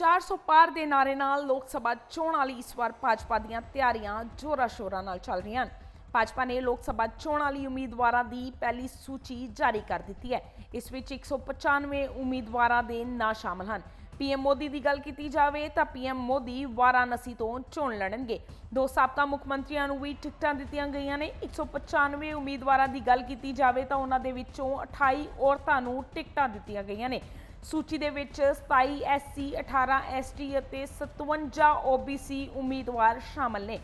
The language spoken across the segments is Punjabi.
400 ਪਾਰ ਦੇ ਨਾਰੇ ਨਾਲ ਲੋਕ ਸਭਾ ਚੋਣਾਂ ਲਈ ਇਸ ਵਾਰ ਭਾਜਪਾ ਦੀਆਂ ਤਿਆਰੀਆਂ ਜ਼ੋਰਾਂ ਸ਼ੋਰਾਂ ਨਾਲ ਚੱਲ ਰਹੀਆਂ ਹਨ। ਭਾਜਪਾ ਨੇ ਲੋਕ ਸਭਾ ਚੋਣਾਂ ਲਈ ਉਮੀਦਵਾਰਾਂ ਦੀ ਪਹਿਲੀ ਸੂਚੀ ਜਾਰੀ ਕਰ ਦਿੱਤੀ ਹੈ। ਇਸ ਵਿੱਚ 195 ਉਮੀਦਵਾਰਾਂ ਦੇ ਨਾਂ ਸ਼ਾਮਲ ਹਨ। ਪੀਐਮ ਮੋਦੀ ਦੀ ਗੱਲ ਕੀਤੀ ਜਾਵੇ ਤਾਂ ਪੀਐਮ ਮੋਦੀ ਵਾਰਾਣਸੀ ਤੋਂ ਚੋਣ ਲੜਨਗੇ। ਦੋ ਸਾਬਕਾ ਮੁੱਖ ਮੰਤਰੀਆਂ ਨੂੰ ਵੀ ਟਿਕਟਾਂ ਦਿੱਤੀਆਂ ਗਈਆਂ ਨੇ। 195 ਉਮੀਦਵਾਰਾਂ ਦੀ ਗੱਲ ਕੀਤੀ ਜਾਵੇ ਤਾਂ ਉਹਨਾਂ ਦੇ ਵਿੱਚੋਂ 28 ਔਰਤਾਂ ਨੂੰ ਟਿਕਟਾਂ ਦਿੱਤੀਆਂ ਗਈਆਂ ਨੇ। ਸੂਚੀ ਦੇ ਵਿੱਚ 27 ਐਸਸੀ 18 ਐਸਟੀ ਅਤੇ 57 ਓਬੀਸੀ ਉਮੀਦਵਾਰ ਸ਼ਾਮਲ ਨੇ।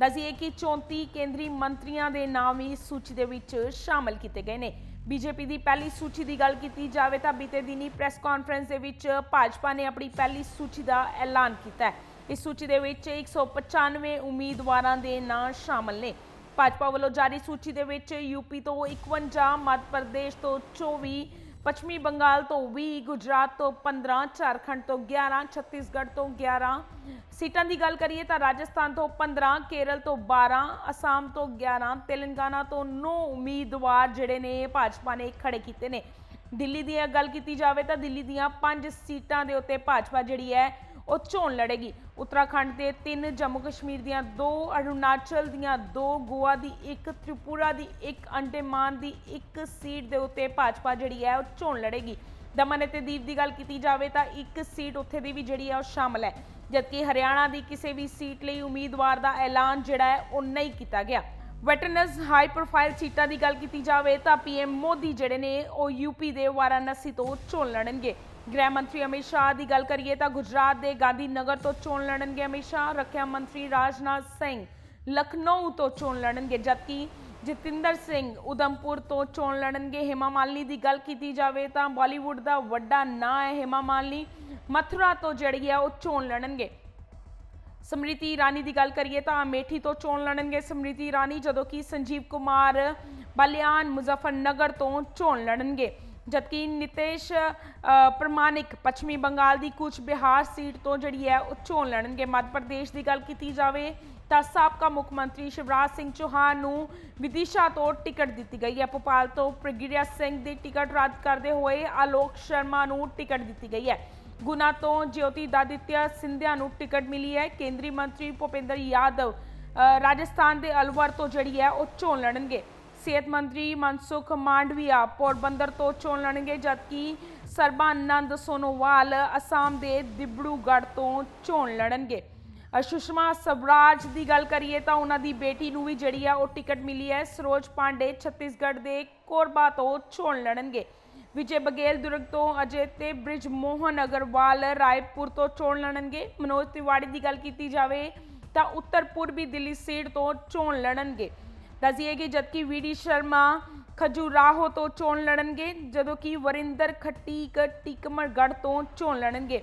ਦੱਸੀਏ ਕਿ 34 ਕੇਂਦਰੀ ਮੰਤਰੀਆਂ ਦੇ ਨਾਮ ਵੀ ਇਸ ਸੂਚੀ ਦੇ ਵਿੱਚ ਸ਼ਾਮਲ ਕੀਤੇ ਗਏ ਨੇ। ਬੀਜੇਪੀ ਦੀ ਪਹਿਲੀ ਸੂਚੀ ਦੀ ਗੱਲ ਕੀਤੀ ਜਾਵੇ ਤਾਂ ਬੀਤੇ ਦਿਨੀ ਪ੍ਰੈਸ ਕਾਨਫਰੰਸ ਦੇ ਵਿੱਚ ਭਾਜਪਾ ਨੇ ਆਪਣੀ ਪਹਿਲੀ ਸੂਚੀ ਦਾ ਐਲਾਨ ਕੀਤਾ ਹੈ। ਇਸ ਸੂਚੀ ਦੇ ਵਿੱਚ 195 ਉਮੀਦਵਾਰਾਂ ਦੇ ਨਾਂ ਸ਼ਾਮਲ ਨੇ। ਭਾਜਪਾ ਵੱਲੋਂ ਜਾਰੀ ਸੂਚੀ ਦੇ ਵਿੱਚ ਯੂਪੀ ਤੋਂ 51 ਮੱਧ ਪ੍ਰਦੇਸ਼ ਤੋਂ 24 ਪੱਛਮੀ ਬੰਗਾਲ ਤੋਂ 20 ਗੁਜਰਾਤ ਤੋਂ 15 ਝਾਰਖੰਡ ਤੋਂ 11 ਛੱਤੀਸਗੜ੍ਹ ਤੋਂ 11 ਸੀਟਾਂ ਦੀ ਗੱਲ ਕਰੀਏ ਤਾਂ ਰਾਜਸਥਾਨ ਤੋਂ 15 ਕੇਰਲ ਤੋਂ 12 ਅਸਾਮ ਤੋਂ 11 ਤੇਲੰਗਾਨਾ ਤੋਂ 9 ਉਮੀਦਵਾਰ ਜਿਹੜੇ ਨੇ ਭਾਜਪਾ ਨੇ ਖੜੇ ਕੀਤੇ ਨੇ। ਦਿੱਲੀ ਦੀ ਗੱਲ ਕੀਤੀ ਜਾਵੇ ਤਾਂ ਦਿੱਲੀ ਦੀਆਂ 5 ਸੀਟਾਂ ਦੇ ਉੱਤੇ ਭਾਜਪਾ ਜਿਹੜੀ ਹੈ ਉਹ ਚੋਣ ਲੜੇਗੀ। ਉੱਤਰਾਖੰਡ ਦੇ 3 ਜੰਮੂ ਕਸ਼ਮੀਰ ਦੀਆਂ 2 ਅਰੁਣਾਚਲ ਦੀਆਂ 2 ਗੋਆ ਦੀ 1 ਤ੍ਰਿਪੁਰਾ ਦੀ 1 ਅੰਡੇਮਾਨ ਦੀ 1 ਸੀਟ ਦੇ ਉੱਤੇ ਭਾਜਪਾ ਜਿਹੜੀ ਹੈ ਉਹ ਚੋਣ ਲੜੇਗੀ। ਦਮਨ ਅਤੇ ਦੀਪ ਦੀ ਗੱਲ ਕੀਤੀ ਜਾਵੇ ਤਾਂ ਇੱਕ ਸੀਟ ਉੱਥੇ ਦੀ ਵੀ ਜਿਹੜੀ ਹੈ ਉਹ ਸ਼ਾਮਲ ਹੈ, ਜਦਕਿ ਹਰਿਆਣਾ ਦੀ ਕਿਸੇ ਵੀ ਸੀਟ ਲਈ ਉਮੀਦਵਾਰ ਦਾ ਐਲਾਨ ਜਿਹੜਾ ਹੈ ਉਹ ਨਹੀਂ ਕੀਤਾ ਗਿਆ। ਵੈਟਰਨਸ ਹਾਈ ਪ੍ਰੋਫਾਈਲ ਸੀਟਾਂ ਦੀ ਗੱਲ ਕੀਤੀ ਜਾਵੇ ਤਾਂ ਪੀਐਮ ਮੋਦੀ ਜਿਹੜੇ ਨੇ ਉਹ ਯੂਪੀ ਦੇ ਵਾਰਾਣਸੀ ਤੋਂ ਚੋਣ ਲੜਨਗੇ। ਗ੍ਰਹਿ ਮੰਤਰੀ ਅਮਿਤ ਸ਼ਾਹ ਦੀ ਗੱਲ ਕਰੀਏ ਤਾਂ ਗੁਜਰਾਤ ਦੇ ਗਾਂਧੀ ਨਗਰ ਤੋਂ ਚੋਣ ਲੜਨਗੇ ਅਮਿਤ ਸ਼ਾਹ, ਰੱਖਿਆ ਮੰਤਰੀ ਰਾਜਨਾਥ ਸਿੰਘ ਲਖਨਊ ਤੋਂ ਚੋਣ ਲੜਨਗੇ, ਜਦਕਿ ਜਤਿੰਦਰ ਸਿੰਘ ਉਦਮਪੁਰ ਤੋਂ ਚੋਣ ਲੜਨਗੇ। ਹੇਮਾ ਮਾਲਿਨੀ ਦੀ ਗੱਲ ਕੀਤੀ ਜਾਵੇ ਤਾਂ ਬਾਲੀਵੁੱਡ ਦਾ ਵੱਡਾ ਨਾਂ ਹੈ ਹੇਮਾ ਮਾਲਿਨੀ ਮਥੁਰਾ ਤੋਂ ਜਿਹੜੀ ਹੈ ਉਹ ਚੋਣ ਲੜਨਗੇ। ਸਮ੍ਰਿਤੀ ਇਰਾਨੀ ਦੀ ਗੱਲ ਕਰੀਏ ਤਾਂ ਅਮੇਠੀ ਤੋਂ ਚੋਣ ਲੜਨਗੇ ਸਮ੍ਰਿਤੀ ਇਰਾਨੀ, ਜਦੋਂ ਕਿ ਸੰਜੀਵ ਕੁਮਾਰ ਬਲਿਆਨ ਮੁਜ਼ਫਰਨਗਰ ਤੋਂ ਚੋਣ ਲੜਨਗੇ। ਜਦਕਿ ਨਿਤੇਸ਼ ਪ੍ਰਮਾਣਿਕ ਪੱਛਮੀ ਬੰਗਾਲ ਦੀ ਕੁਝ ਬਿਹਾਰ ਸੀਟ ਤੋਂ ਜਿਹੜੀ ਹੈ ਉਹ ਚੋਣ ਲੜਨਗੇ। ਮੱਧ ਪ੍ਰਦੇਸ਼ ਦੀ ਗੱਲ ਕੀਤੀ ਜਾਵੇ ਤਾਂ ਸਾਬਕਾ ਮੁੱਖ ਮੰਤਰੀ ਸ਼ਿਵਰਾਜ ਸਿੰਘ ਚੌਹਾਨ ਨੂੰ ਵਿਦਿਸ਼ਾ ਤੋਂ ਟਿਕਟ ਦਿੱਤੀ ਗਈ ਹੈ। ਭੋਪਾਲ ਤੋਂ ਪ੍ਰਗਿਰਿਆ ਸਿੰਘ ਦੀ ਟਿਕਟ ਰੱਦ ਕਰਦੇ ਹੋਏ ਆਲੋਕ ਸ਼ਰਮਾ ਨੂੰ ਟਿਕਟ ਦਿੱਤੀ ਗਈ ਹੈ। ਗੁਨਾ ਤੋਂ ਜਿਓਤੀ ਦਾਦਿਤਿਆ ਸਿੰਧਿਆ ਨੂੰ ਟਿਕਟ ਮਿਲੀ ਹੈ। ਕੇਂਦਰੀ ਮੰਤਰੀ ਭੁਪਿੰਦਰ ਯਾਦਵ ਰਾਜਸਥਾਨ ਦੇ ਅਲਵਰ ਤੋਂ ਜਿਹੜੀ ਹੈ ਉਹ ਚੋਣ ਲੜਨਗੇ। ਸਿਹਤ ਮੰਤਰੀ ਮਨਸੁਖ ਮਾਂਡਵੀਆ ਪੋਰਬੰਦਰ ਤੋਂ ਚੋਣ ਲੜਨਗੇ, ਜਦਕਿ ਸਰਬਾਨੰਦ ਸੋਨੋਵਾਲ ਅਸਾਮ ਦੇ ਦਿਬੜੂਗੜ੍ਹ ਤੋਂ ਚੋਣ ਲੜਨਗੇ। ਸੁਸ਼ਮਾ ਸਵਰਾਜ ਦੀ ਗੱਲ ਕਰੀਏ ਤਾਂ ਉਹਨਾਂ ਦੀ ਬੇਟੀ ਨੂੰ ਵੀ ਜਿਹੜੀ ਆ ਉਹ ਟਿਕਟ ਮਿਲੀ ਹੈ। ਸਰੋਜ ਪਾਂਡੇ ਛੱਤੀਸਗੜ੍ਹ ਦੇ ਕੋਰਬਾ ਤੋਂ ਚੋਣ ਲੜਨਗੇ। ਵਿਜੇ ਬਗੇਲ ਦੁਰਗ ਤੋਂ ਅਜੇ ਤੇ ਬ੍ਰਿਜ ਮੋਹਨ ਅਗਰਵਾਲ ਰਾਏਪੁਰ ਤੋਂ ਚੋਣ ਲੜਨਗੇ। ਮਨੋਜ ਤਿਵਾੜੀ ਦੀ ਗੱਲ ਕੀਤੀ ਜਾਵੇ ਤਾਂ ਉੱਤਰ ਪੂਰਬੀ ਦਿੱਲੀ ਸੀਟ ਤੋਂ ਚੋਣ ਲੜਨਗੇ। ਦੱਸੀਏ ਕਿ ਜਦਕਿ ਵੀਡੀ ਸ਼ਰਮਾ ਖਜੂਰਾਹੋ ਤੋਂ ਚੋਣ ਲੜਨਗੇ, ਜਦੋਂ ਕਿ ਵਰਿੰਦਰ ਖੱਟੀਕ ਟਿਕਮਗੜ੍ਹ ਤੋਂ ਚੋਣ ਲੜਨਗੇ।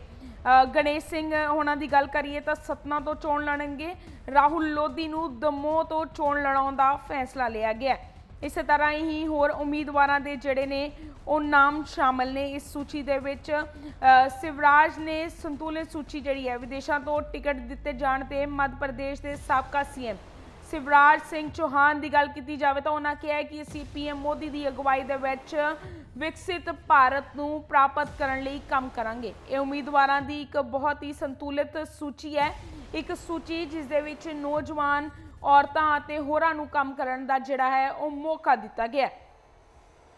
ਗਣੇਸ਼ ਸਿੰਘ ਉਹਨਾਂ ਦੀ ਗੱਲ ਕਰੀਏ ਤਾਂ ਸਤਨਾ ਤੋਂ ਚੋਣ ਲੜਨਗੇ। ਰਾਹੁਲ ਲੋਧੀ ਨੂੰ ਦਮੋਹ ਤੋਂ ਚੋਣ ਲੜਾਉਣ ਦਾ ਫੈਸਲਾ ਲਿਆ ਗਿਆ। ਹੈ। ਇਸੇ ਤਰ੍ਹਾਂ ਹੀ ਹੋਰ ਉਮੀਦਵਾਰਾਂ ਦੇ ਜਿਹੜੇ ਨੇ, ਉਹ ਨਾਮ ਸ਼ਾਮਲ ਨੇ। ਇਸ ਸੂਚੀ ਦੇ ਵਿੱਚ ਸਿਵਰਾਜ ਨੇ ਸੰਤੁਲਿਤ ਸੂਚੀ ਜਿਹੜੀ ਹੈ, ਵਿਦੇਸ਼ਾਂ ਤੋਂ ਟਿਕਟ ਦਿੱਤੇ ਜਾਣ ਤੇ ਮੱਧ ਪ੍ਰਦੇਸ਼ ਦੇ ਸਾਬਕਾ ਸੀਐਮ ਸਿਵਰਾਜ ਸਿੰਘ ਚੌਹਾਨ ਦੀ ਗੱਲ ਕੀਤੀ ਜਾਵੇ ਤਾਂ ਉਹਨਾਂ ਕਿਹਾ ਕਿ ਅਸੀਂ ਪੀਐਮ ਮੋਦੀ ਦੀ ਅਗਵਾਈ ਦੇ ਵਿੱਚ ਵਿਕਸਿਤ ਭਾਰਤ ਨੂੰ ਪ੍ਰਾਪਤ ਕਰਨ ਲਈ ਕੰਮ ਕਰਾਂਗੇ। ਇਹ ਉਮੀਦਵਾਰਾਂ ਦੀ ਇੱਕ ਬਹੁਤ ਹੀ ਸੰਤੁਲਿਤ ਸੂਚੀ ਹੈ। ਇੱਕ ਸੂਚੀ ਜਿਸ ਦੇ ਵਿੱਚ ਨੌਜਵਾਨ ਔਰਤਾਂ ਅਤੇ ਹੋਰਾਂ ਨੂੰ ਕੰਮ ਕਰਨ ਦਾ ਜਿਹੜਾ ਹੈ ਉਹ ਮੌਕਾ ਦਿੱਤਾ ਗਿਆ ਹੈ।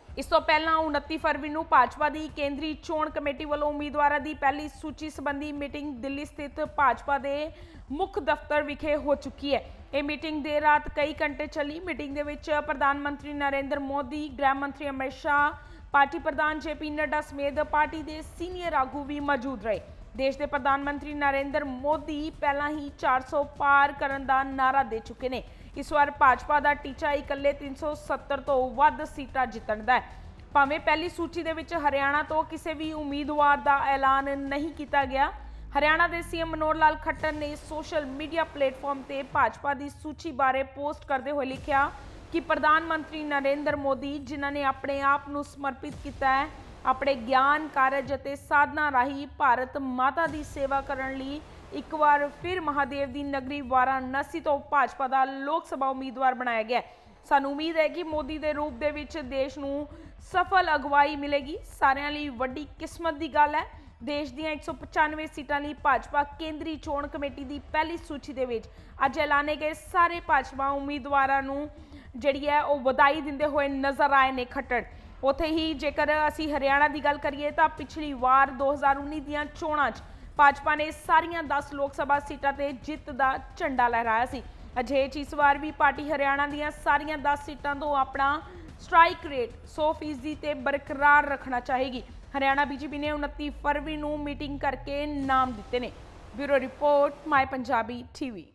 ਇਸ ਤੋਂ ਪਹਿਲਾਂ 29 ਫਰਵਰੀ ਨੂੰ ਭਾਜਪਾ ਦੀ ਕੇਂਦਰੀ ਚੋਣ ਕਮੇਟੀ ਵੱਲੋਂ ਉਮੀਦਵਾਰਾਂ ਦੀ ਪਹਿਲੀ ਸੂਚੀ ਸੰਬੰਧੀ ਮੀਟਿੰਗ ਦਿੱਲੀ ਸਥਿਤ ਭਾਜਪਾ ਦੇ ਮੁੱਖ ਦਫ਼ਤਰ ਵਿਖੇ ਹੋ ਚੁੱਕੀ ਹੈ। ਇਹ ਮੀਟਿੰਗ ਦੇਰ ਰਾਤ ਕਈ ਘੰਟੇ ਚੱਲੀ। ਮੀਟਿੰਗ ਦੇ ਵਿੱਚ ਪ੍ਰਧਾਨ ਮੰਤਰੀ ਨਰਿੰਦਰ ਮੋਦੀ, ਗ੍ਰਹਿ ਮੰਤਰੀ ਅਮਿਤ ਸ਼ਾਹ, ਪਾਰਟੀ ਪ੍ਰਧਾਨ ਜੇਪੀ ਨੱਡਾ ਸਮੇਤ ਪਾਰਟੀ ਦੇ ਸੀਨੀਅਰ ਆਗੂ ਵੀ ਮੌਜੂਦ ਰਹੇ। ਦੇਸ਼ ਦੇ ਪ੍ਰਧਾਨ ਮੰਤਰੀ ਨਰਿੰਦਰ ਮੋਦੀ ਪਹਿਲਾਂ ਹੀ 400 ਪਾਰ ਕਰਨ ਦਾ ਨਾਰਾ ਦੇ ਚੁੱਕੇ ਨੇ। ਇਸ ਵਾਰ ਭਾਜਪਾ ਦਾ ਟੀਚਾ ਇਕੱਲੇ 370 ਤੋਂ ਵੱਧ ਸੀਟਾਂ ਜਿੱਤਣ ਦਾ ਹੈ। ਭਾਵੇਂ ਪਹਿਲੀ ਸੂਚੀ ਦੇ ਵਿੱਚ ਹਰਿਆਣਾ ਤੋਂ ਕਿਸੇ ਵੀ ਉਮੀਦਵਾਰ ਦਾ ਐਲਾਨ ਨਹੀਂ ਕੀਤਾ ਗਿਆ ਹਰਿਆਣਾ ਦੇ ਸੀਐਮ ਮਨੋਹਰ ਲਾਲ ਖੱਟਰ ਨੇ ਸੋਸ਼ਲ ਮੀਡੀਆ ਪਲੇਟਫਾਰਮ ਤੇ ਭਾਜਪਾ ਦੀ ਸੂਚੀ ਬਾਰੇ ਪੋਸਟ ਕਰਦੇ ਹੋਏ ਲਿਖਿਆ ਕਿ ਪ੍ਰਧਾਨ ਮੰਤਰੀ ਨਰਿੰਦਰ ਮੋਦੀ, ਜਿਨ੍ਹਾਂ ਨੇ ਆਪਣੇ ਆਪ ਨੂੰ ਸਮਰਪਿਤ ਕੀਤਾ ਹੈ, ਆਪਣੇ ਗਿਆਨ, ਕਾਰਜ ਅਤੇ ਸਾਧਨਾ ਰਾਹੀਂ ਭਾਰਤ ਮਾਤਾ ਦੀ ਸੇਵਾ ਕਰਨ ਲਈ ਇੱਕ ਵਾਰ ਫਿਰ ਮਹਾਦੇਵ ਦੀ ਨਗਰੀ ਵਾਰਾਣਸੀ ਤੋਂ ਭਾਜਪਾ ਦਾ ਲੋਕ ਸਭਾ ਉਮੀਦਵਾਰ ਬਣਾਇਆ ਗਿਆ ਸਾਨੂੰ ਉਮੀਦ ਹੈ ਕਿ ਮੋਦੀ ਦੇ ਰੂਪ ਦੇ ਵਿੱਚ ਦੇਸ਼ ਨੂੰ ਸਫਲ ਅਗਵਾਈ ਮਿਲੇਗੀ। ਸਾਰਿਆਂ ਲਈ ਵੱਡੀ ਕਿਸਮਤ ਦੀ ਗੱਲ ਹੈ। ਦੇਸ਼ ਦੀਆਂ 195 ਸੀਟਾਂ ਲਈ ਭਾਜਪਾ ਕੇਂਦਰੀ ਚੋਣ ਕਮੇਟੀ ਦੀ ਪਹਿਲੀ ਸੂਚੀ ਦੇ ਵਿੱਚ ਅੱਜ ਐਲਾਨੇ ਗਏ ਸਾਰੇ ਭਾਜਪਾ ਉਮੀਦਵਾਰਾਂ ਨੂੰ ਜਿਹੜੀ ਹੈ ਉਹ ਵਧਾਈ ਦਿੰਦੇ ਹੋਏ ਨਜ਼ਰ ਆਏ ਨੇ ਖੱਟੜ। ਉੱਥੇ ਹੀ ਜੇਕਰ ਅਸੀਂ ਹਰਿਆਣਾ ਦੀ ਗੱਲ ਕਰੀਏ ਤਾਂ ਪਿਛਲੀ ਵਾਰ 2019 ਦੀਆਂ ਚੋਣਾਂ 'ਚ ਭਾਜਪਾ ਨੇ ਸਾਰੀਆਂ 10 ਲੋਕ ਸਭਾ ਸੀਟਾਂ ਤੇ ਜਿੱਤ ਦਾ ਝੰਡਾ ਲਹਿਰਾਇਆ ਸੀ। ਅਜਿਹੇ 'ਚ ਇਸ ਵਾਰ ਵੀ ਪਾਰਟੀ ਹਰਿਆਣਾ ਦੀਆਂ ਸਾਰੀਆਂ 10 ਸੀਟਾਂ ਤੋਂ ਆਪਣਾ ਸਟ੍ਰਾਈਕ ਰੇਟ 100% ਤੇ ਬਰਕਰਾਰ ਰੱਖਣਾ ਚਾਹੇਗੀ। ਹਰਿਆਣਾ ਬੀਜੇਪੀ ਨੇ 29 ਫਰਵਰੀ ਨੂੰ ਮੀਟਿੰਗ ਕਰਕੇ ਨਾਮ ਦਿੱਤੇ ਨੇ। Bureau report, my Punjabi TV.